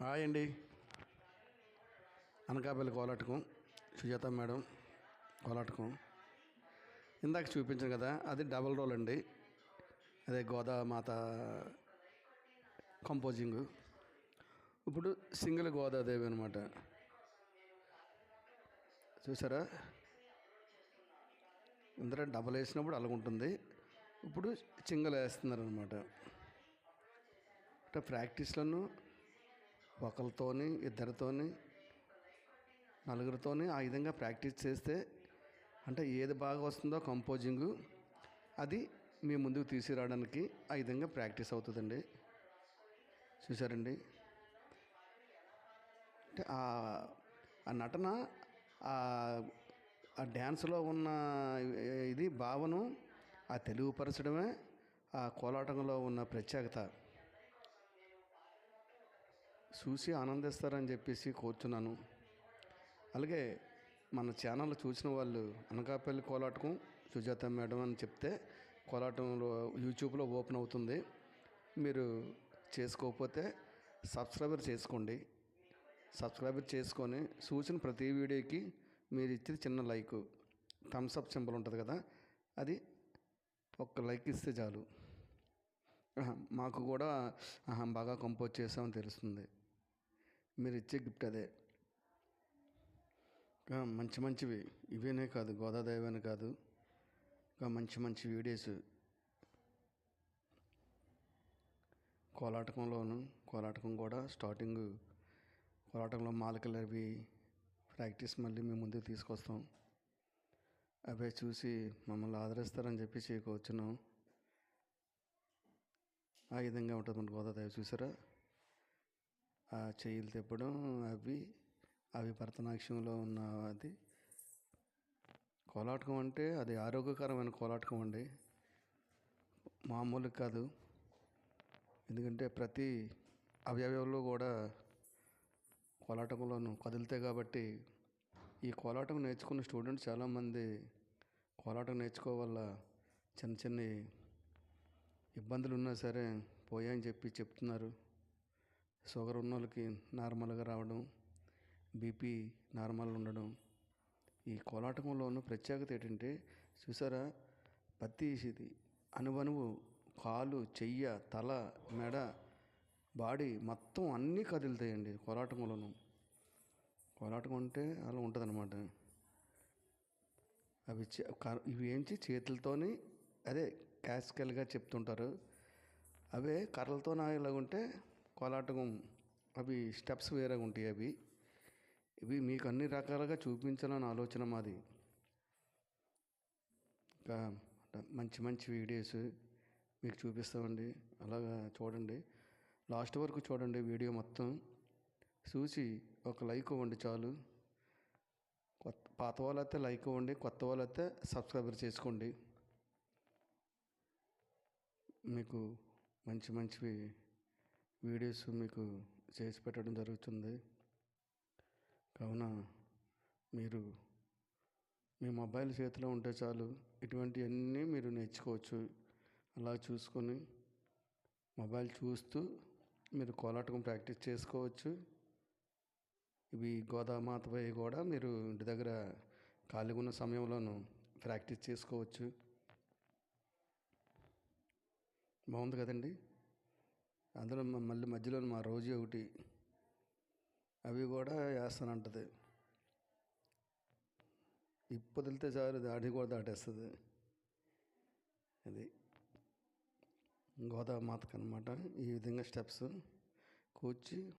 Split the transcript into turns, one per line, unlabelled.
Hi అండి. అనకాపల్లి కోలాటకం. Sujatha madam కోలాటకం. ఇందాక చూపించాను కదా అది డబల్ రోల్ అండి. అదే గోదామాత కంపోజింగ్. ఇప్పుడు సింగిల్ గోదాదేవి అనమాట చూసారా? ఇందులో డబల్ వేసినప్పుడు అలాగుంటుంది ఇప్పుడు సింగిల్ వేస్తున్నారు అనమాట అంటే ప్రాక్టీస్లను ఒకరితోని ఇద్దరితోని నలుగురితోని ఆ విధంగా ప్రాక్టీస్ చేస్తే అంటే ఏది బాగా వస్తుందో కంపోజింగ్ అది మీ ముందుకు తీసుకురావడానికి ఆ విధంగా ప్రాక్టీస్ అవుతుందండి. చూసారండి అంటే ఆ నటన ఆ ఆ డ్యాన్స్లో ఉన్న ఇది భావన ఆ తెలుగుపరచడమే ఆ కోలాటంలో ఉన్న ప్రత్యేకత. చూసి ఆనందిస్తారని చెప్పేసి కోరుతున్నాను అలాగే మన ఛానల్ చూసిన వాళ్ళు అనకాపల్లి కోలాటకం సుజాత మేడం అని చెప్తే కోలాటంలో యూట్యూబ్లో ఓపెన్ అవుతుంది. మీరు చేసుకోకపోతే సబ్స్క్రైబర్ చేసుకోండి. సబ్స్క్రైబర్ చేసుకొని చూసిన ప్రతి వీడియోకి మీరు ఇచ్చేది చిన్న లైక్ థమ్స్ అప్ సింబల్ ఉంటుంది కదా అది ఒక్క లైక్ ఇస్తే చాలు. మాకు కూడా బాగా కంపోజ్ చేసామని తెలుస్తుంది. మీరు ఇచ్చే గిఫ్ట్ అదే. ఇంకా మంచి మంచివి. ఇవేనే కాదు గోదాదేవి అని కాదు. ఇంకా మంచి మంచి వీడియోస్. కోలాటకంలోను కోలాటకం కూడా స్టార్టింగ్ కోలాటంలో మాలకలు అవి ప్రాక్టీస్ మళ్ళీ మేము ముందుకు తీసుకొస్తాం. అవే చూసి మమ్మల్ని ఆదరిస్తారని చెప్పి వచ్చినాం. ఆ విధంగా ఉంటుంది మన గోదాదేవి చూసారా? ఆ చెయ్యిలు తిప్పడం అవి అవి భరతనాట్యంలో ఉన్న అది. కోలాటకం అంటే అది ఆరోగ్యకరమైన కోలాటకం అండి. మామూలు కాదు. ఎందుకంటే ప్రతి అవయవంలో కూడా కోలాటంలోనూ కదులుతాయి కాబట్టి ఈ కోలాటం నేర్చుకున్న స్టూడెంట్స్ చాలామంది కోలాటం నేర్చుకోవల్ల చిన్న చిన్న ఇబ్బందులు ఉన్నా సరే పోయాయని చెప్పి చెప్తున్నారు. షుగర్ ఉన్న వాళ్ళకి నార్మల్గా రావడం బీపీ నార్మల్ ఉండడం ఈ కోలాటంలో ఉన్న ప్రత్యేకత ఏంటంటే చూసారా? ప్రతి ఇది అనువనువు కాలు చెయ్య తల మెడ బాడీ మొత్తం అన్నీ కదులుతాయండి కోలాటంలోనూ కోలాటం అంటే అలా ఉంటుంది అనమాట అవి చే- ఇవి ఏంచి చేతులతోని అదే క్యాసికల్గా చెప్తుంటారు. అవే కర్రలతో ఇలాగ ఉంటే కోలాటం అవి స్టెప్స్ వేరేగా ఉంటాయి అవి. ఇవి మీకు అన్ని రకాలుగా చూపించాలని ఆలోచన మాది. ఇంకా మంచి మంచి వీడియోస్ మీకు చూపిస్తామండి. అలాగా చూడండి. లాస్ట్ వరకు చూడండి వీడియో మొత్తం. చూసి ఒక లైక్ ఇవ్వండి చాలు. కొత్త పాత వాళ్ళైతే లైక్ ఇవ్వండి కొత్త వాళ్ళైతే సబ్స్క్రైబర్ చేసుకోండి. మీకు మంచి మంచివి వీడియోస్ మీకు చేసి పెట్టడం జరుగుతుంది. కావున మీరు మీ మొబైల్ చేతిలో ఉంటే చాలు ఇటువంటివన్నీ మీరు నేర్చుకోవచ్చు. అలా చూసుకొని మొబైల్ చూస్తూ మీరు కోలాటకం ప్రాక్టీస్ చేసుకోవచ్చు. ఇవి గోదామాతపై కూడా మీరు ఇంటి దగ్గర ఖాళీగా ఉన్న సమయంలోనూ ప్రాక్టీస్ చేసుకోవచ్చు. బాగుంది కదండి? అందులో మళ్ళీ మధ్యలో మా రోజు ఒకటి. అవి కూడా వేస్తానంటది. ఇప్పు వదిలితే చాలు దాటి కూడా దాటేస్తుంది. అది గోదామాతకు అనమాట ఈ విధంగా స్టెప్స్ కూర్చి